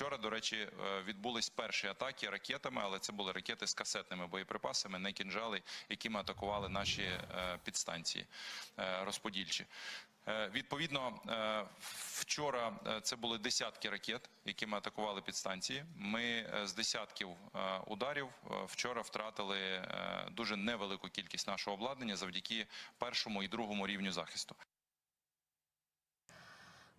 Вчора, до речі, е, відбулись перші атаки ракетами, але це були ракети з касетними боєприпасами, не кінжали, якими атакували наші е, підстанції е, розподільчі. Відповідно, вчора це були десятки ракет, якими атакували підстанції. Ми з десятків ударів вчора втратили дуже невелику кількість нашого обладнання завдяки першому і другому рівню захисту.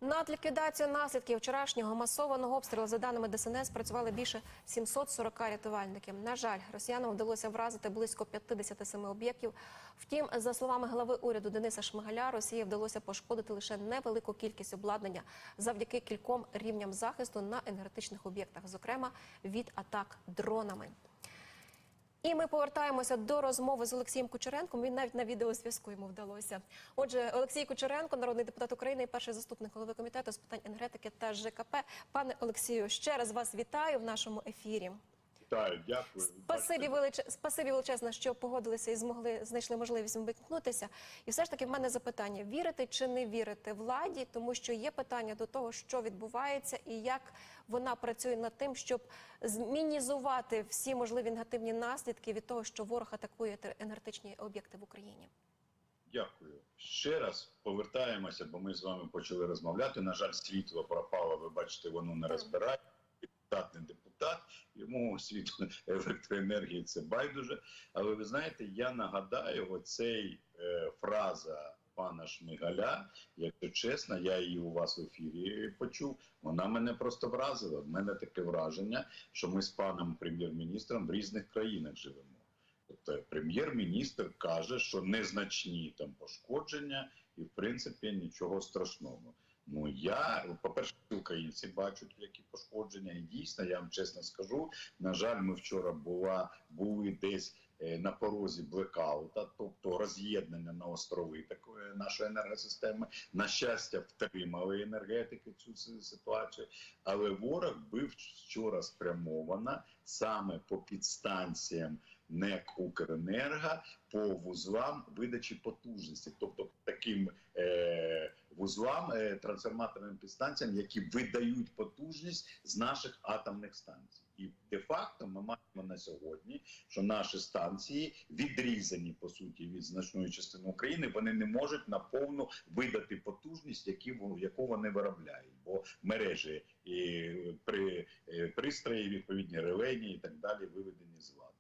Над ліквідацією наслідків вчорашнього масованого обстрілу, за даними ДСНС, працювали більше 740 рятувальників. На жаль, росіянам вдалося вразити близько 57 об'єктів. Втім, за словами глави уряду Дениса Шмигаля, Росії вдалося пошкодити лише невелику кількість обладнання завдяки кільком рівням захисту на енергетичних об'єктах, зокрема від атак дронами. І ми повертаємося до розмови з Олексієм Кучеренком. Він навіть на відеозв'язку йому вдалося. Отже, Олексій Кучеренко, народний депутат України і перший заступник голови комітету з питань енергетики та ЖКП. Пане Олексію, ще раз вас вітаю в нашому ефірі. Вітаю, дякую. Спасибі, велич... Спасибі величезне, що погодилися і змогли знайшли можливість вмикнутися. І все ж таки в мене запитання: вірите чи не вірите владі, тому що є питання до того, що відбувається, і як вона працює над тим, щоб змінізувати всі можливі негативні наслідки від того, що ворог атакує енергетичні об'єкти в Україні. Дякую. Ще раз повертаємося, бо ми з вами почали розмовляти. На жаль, світло пропало. Ви бачите, воно не розбирає. Депутат не депутат, йому світло електроенергії це байдуже. Але ви знаєте, я нагадаю, оцей е, фраза пана Шмигаля, якщо чесно, я її у вас в ефірі почув. Вона мене просто вразила. В мене таке враження, що ми з паном прем'єр-міністром в різних країнах живемо. Тобто прем'єр-міністр каже, що незначні там пошкодження, і в принципі нічого страшного. Ну я, по-перше, українці бачать які пошкодження, і дійсно, я вам чесно скажу. На жаль, ми вчора була були десь е, на порозі блекаута, тобто роз'єднання на острови такої нашої енергосистеми. На щастя, втримали енергетики цю ситуацію. Але ворог бив вчора спрямовано саме по підстанціям НЕК Укренерго по вузлам видачі потужності, тобто таким е, вузлам, е, трансформаторним підстанціям, які видають потужність з наших атомних станцій. І де-факто ми маємо на сьогодні, що наші станції відрізані по суті від значної частини України. Вони не можуть наповну видати потужність, які яку вони виробляють, бо мережі і при е, пристрої відповідні релені і так далі виведені з ладу.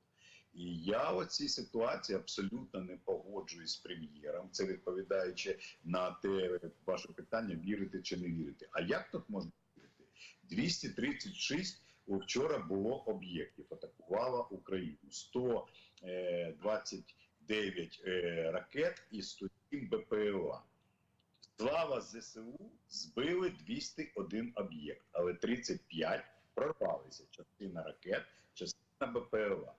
І я у цій ситуації абсолютно не погоджуюсь з прем'єром. Це відповідаючи на те ваше питання, вірити чи не вірити. А як тут можна вірити? 236 вчора було об'єктів, атакувала Україну. 129 е, ракет і 107 БПЛА. Слава ЗСУ збили 201 об'єкт, але 35 прорвалися. Частина ракет, частина БПЛА.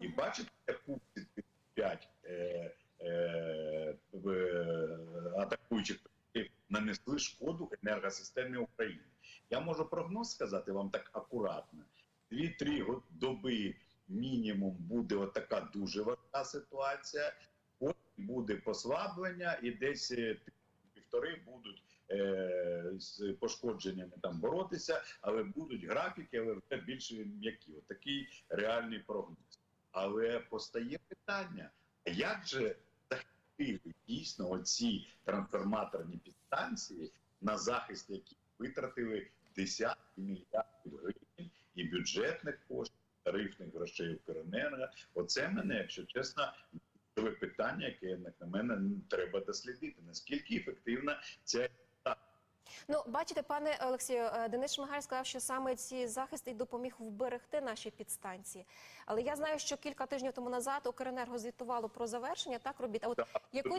І бачите, яку 35 е, е, в- атакуючих нанесли шкоду енергосистемі України. Я можу прогноз сказати вам так акуратно. Дві-три доби мінімум буде отака дуже важка ситуація. Потім буде послаблення, і десь е, півтори будуть е, з пошкодженнями там боротися, але будуть графіки, але вже більш м'які. Отакий реальний прогноз. Але постає питання: а як же захистили дійсно оці трансформаторні підстанції, на захист яких витратили десятки мільярдів гривень і бюджетних коштів, тарифних грошей Укренерго? Оце мене, якщо чесно, питання, яке як на мене треба дослідити. Наскільки ефективна ця Ну, бачите, пане Олексію, е, Денис Шмигаль сказав, що саме ці захисти допоміг вберегти наші підстанції. Але я знаю, що кілька тижнів тому назад Укренерго звітувало про завершення так робіт. А от Так, яку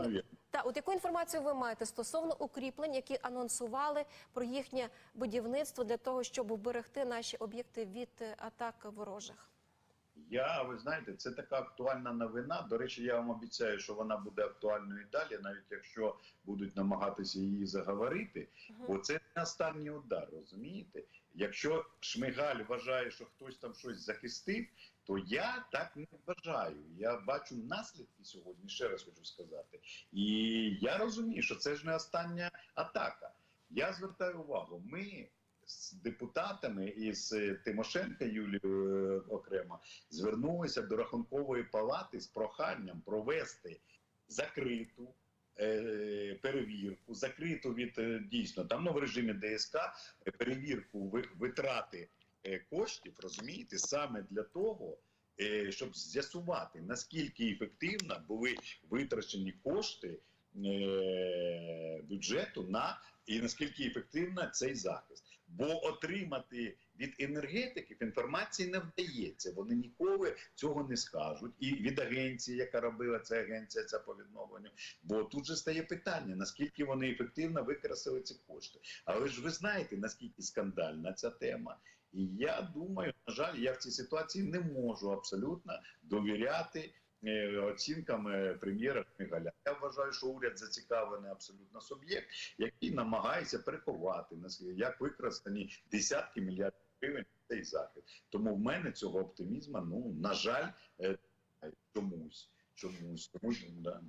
та от яку інформацію ви маєте стосовно укріплень, які анонсували про їхнє будівництво для того, щоб вберегти наші об'єкти від е, атак ворожих? Я, ви знаєте, це така актуальна новина. До речі, я вам обіцяю, що вона буде актуальною і далі, навіть якщо будуть намагатися її заговорити. Бо це не останній удар, розумієте? Якщо Шмигаль вважає, що хтось там щось захистив, то я так не вважаю. Я бачу наслідки сьогодні, ще раз хочу сказати. І я розумію, що це ж не остання атака. Я звертаю увагу, ми депутатами і е, Тимошенко Юлією е, окремо звернулися до рахункової палати з проханням провести закриту е, перевірку, закриту від дійсно там ну, в режимі ДСК перевірку витрати коштів, розумієте, саме для того, щоб з'ясувати наскільки ефективно були витрачені кошти бюджету на і наскільки ефективно цей захист. Бо отримати від енергетиків інформації не вдається. Вони ніколи цього не скажуть. І від агенції, яка робила ця агенція, ця по відновленню. Бо тут же стає питання, наскільки вони ефективно використали ці кошти. Але ж ви знаєте, наскільки скандальна ця тема. І я думаю, на жаль, я в цій ситуації не можу абсолютно довіряти е, оцінкам е, прем'єра Шмигаля. Я вважаю, що уряд зацікавлений абсолютно суб'єкт, який намагається приховати як використані десятки мільярдів гривень цей захід. Тому в мене цього оптимізму, ну на жаль, е, чомусь, чомусь, тому да.